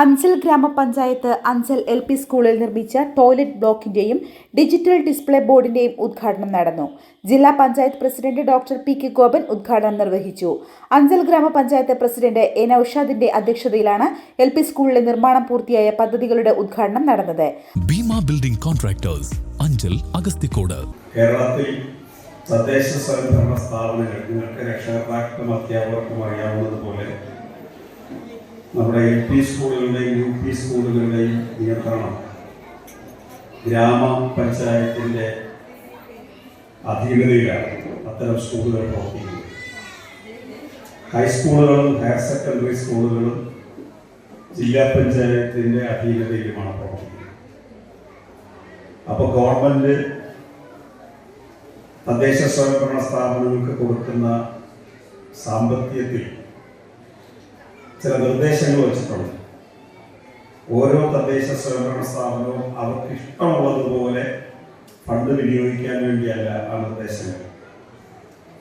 അഞ്ചൽ ഗ്രാമപഞ്ചായത്ത് Anchal L P സ്കൂളിൽ നിർമ്മിച്ച ടോയ്ലറ്റ് ബ്ലോക്കിന്റെയും ഡിജിറ്റൽ ഡിസ്പ്ലേ ബോർഡിന്റെയും ഉദ്ഘാടനം നടന്നു. ജില്ലാ panchayat president doctor P K Gopan ഉദ്ഘാടനം നിർവഹിച്ചു. അഞ്ചൽ ഗ്രാമപഞ്ചായത്ത് പ്രസിഡന്റ് എ നൌഷാദിന്റെ അധ്യക്ഷതയിലാണ് എൽ പി സ്കൂളിലെ നിർമ്മാണം പൂർത്തിയായ പദ്ധതികളുടെ ഉദ്ഘാടനം നടന്നത്. Bhima building contractors Anchal Agasthicode. കേരളത്തിൽ തദ്ദേശ സ്വയംഭരണ സ്ഥാപനങ്ങൾ നിങ്ങൾക്ക് രക്ഷകർത്താക്കൾക്കും അധ്യാപകർക്കും അറിയാവുന്നതുപോലെ നമ്മുടെ എൽ പി സ്കൂളുകളുടെയും യു പി സ്കൂളുകളുടെയും നിയന്ത്രണം ഗ്രാമപഞ്ചായത്തിന്റെ അധീനതയിലാണ് അത്തരം സ്കൂളുകൾ പ്രവർത്തിക്കുന്നത്. ഹൈസ്കൂളുകളും ഹയർ സെക്കൻഡറി സ്കൂളുകളും ജില്ലാ പഞ്ചായത്തിന്റെ അധീനതയിലുമാണ് പ്രവർത്തിക്കുന്നത്. അപ്പോൾ ഗവൺമെന്റ് തദ്ദേശ സ്വയംഭരണ സ്ഥാപനങ്ങൾക്ക് കൊടുക്കുന്ന സാമ്പത്തികത്തിൽ ചില നിർദ്ദേശങ്ങൾ വെച്ചിട്ടുണ്ട്. ഓരോ തദ്ദേശ സ്വയംഭരണ സ്ഥാപനവും അവർക്ക് ഇഷ്ടമുള്ളതുപോലെ ഫണ്ട് വിനിയോഗിക്കാൻ വേണ്ടിയല്ല ആ നിർദ്ദേശങ്ങൾ.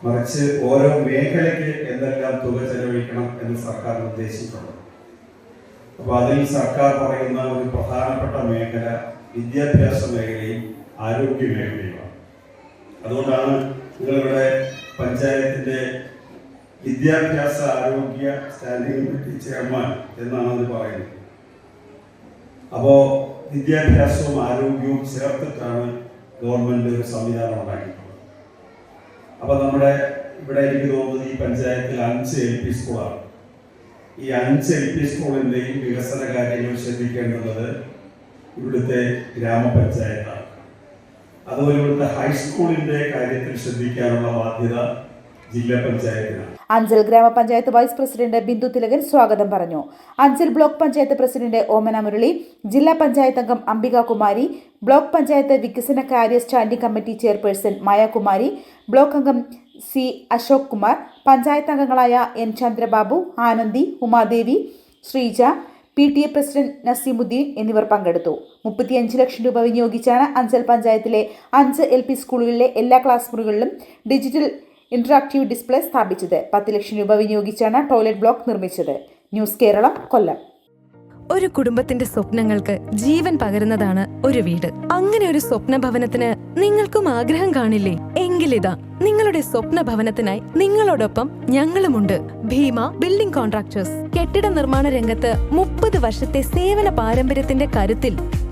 മറിച്ച് ഓരോ മേഖലയ്ക്ക് എന്തെല്ലാം തുക ചെലവഴിക്കണം എന്ന് സർക്കാർ നിർദ്ദേശിച്ചിട്ടുണ്ട്. അപ്പോൾ അതിൽ സർക്കാർ പറയുന്ന ഒരു പ്രധാനപ്പെട്ട മേഖല വിദ്യാഭ്യാസ മേഖലയും ആരോഗ്യ മേഖലയുമാണ്. അതുകൊണ്ടാണ് നിങ്ങളിവിടെ പഞ്ചായത്തിന്റെ വിദ്യാഭ്യാസ ആരോഗ്യ സ്റ്റാൻഡിംഗ് ചെയർമാൻ എന്നാണ് അത് പറയുന്നത്. അപ്പോ വിദ്യാഭ്യാസവും ആരോഗ്യവും ചേർത്തിട്ടാണ് ഗവൺമെന്റ് ഒരു സംവിധാനം ഉണ്ടാക്കിയിട്ടുള്ളത്. അപ്പൊ നമ്മുടെ ഇവിടെ എനിക്ക് തോന്നുന്നത് ഈ പഞ്ചായത്തിൽ അഞ്ച് എൽ പി സ്കൂളാണ് ഈ അഞ്ച് എൽ പി സ്കൂളിന്റെയും വികസന കാര്യങ്ങൾ ശ്രദ്ധിക്കേണ്ടുന്നത് ഇവിടുത്തെ ഗ്രാമപഞ്ചായത്താണ്. അതുപോലെ ഇവിടുത്തെ ഹൈസ്കൂളിന്റെ കാര്യത്തിൽ ശ്രദ്ധിക്കാനുള്ള ബാധ്യത അഞ്ചൽ ഗ്രാമപഞ്ചായത്ത് വൈസ് പ്രസിഡന്റ് ബിന്ദു തിലകൻ സ്വാഗതം പറഞ്ഞു. അഞ്ചൽ ബ്ലോക്ക് പഞ്ചായത്ത് പ്രസിഡന്റ് ഓമന മുരളി ജില്ലാ പഞ്ചായത്ത് അംഗം അംബിക കുമാരി ബ്ലോക്ക് പഞ്ചായത്ത് വികസന കാര്യ standing committee chairperson Mayakumari block അംഗം സി അശോക് കുമാർ പഞ്ചായത്ത് അംഗങ്ങളായ N Chandrababu Anandi Umadevi Sreeja P T A president Naseemuddin എന്നിവർ പങ്കെടുത്തു. മുപ്പത്തിയഞ്ച് ലക്ഷം രൂപ വിനിയോഗിച്ചാണ് അഞ്ചൽ പഞ്ചായത്തിലെ അഞ്ച് എൽ പി സ്കൂളുകളിലെ എല്ലാ ക്ലാസ് മുറികളിലും ഡിജിറ്റൽ ഇന്ററാക്റ്റീവ് ഡിസ്പ്ലേ സ്ഥാപിച്ചത് പത്ത് ലക്ഷം രൂപ വിനിയോഗിച്ചാണ് ടോയ്ലറ്റ് ബ്ലോക്ക് നിർമ്മിച്ചത്. ന്യൂസ് കേരളം കൊല്ലം. ഒരു കുടുംബത്തിന്റെ സ്വപ്നങ്ങൾക്ക് ജീവൻ പകരുന്നതാണ് ഒരു വീട്. അങ്ങനെ ഒരു സ്വപ്ന ഭവനത്തിന് നിങ്ങൾക്കും ആഗ്രഹം കാണില്ലേ? എങ്കിലിതാ നിങ്ങളുടെ സ്വപ്ന ഭവനത്തിനായി നിങ്ങളോടൊപ്പം ഞങ്ങളുമുണ്ട്. Bhima building contractors. കെട്ടിട നിർമ്മാണ രംഗത്ത് മുപ്പത് വർഷത്തെ സേവന പാരമ്പര്യത്തിന്റെ കരുത്തിൽ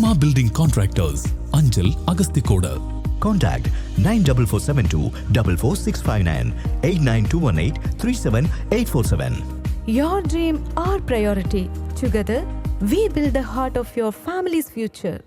Bheema building contractors Anchal Agasthikode Contact 94472 44659 89218 37847. Your dream, our priority. Together, we build the heart of your family's future.